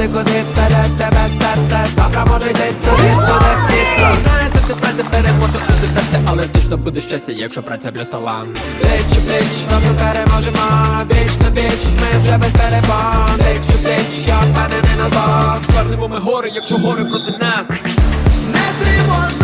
Куди, куди, вперед тебе серце Завтра може йти туди, туди пізно Знаєш, ти праця переможеш у серце Але точно буде щастя, якщо праця плюс талант Бич, бич, пліч, разом переможемо Віч на віч, ми вже без перепон Пліч у пліч, я впевнений назад Звернемо ми гори, якщо гори проти нас Не тривожно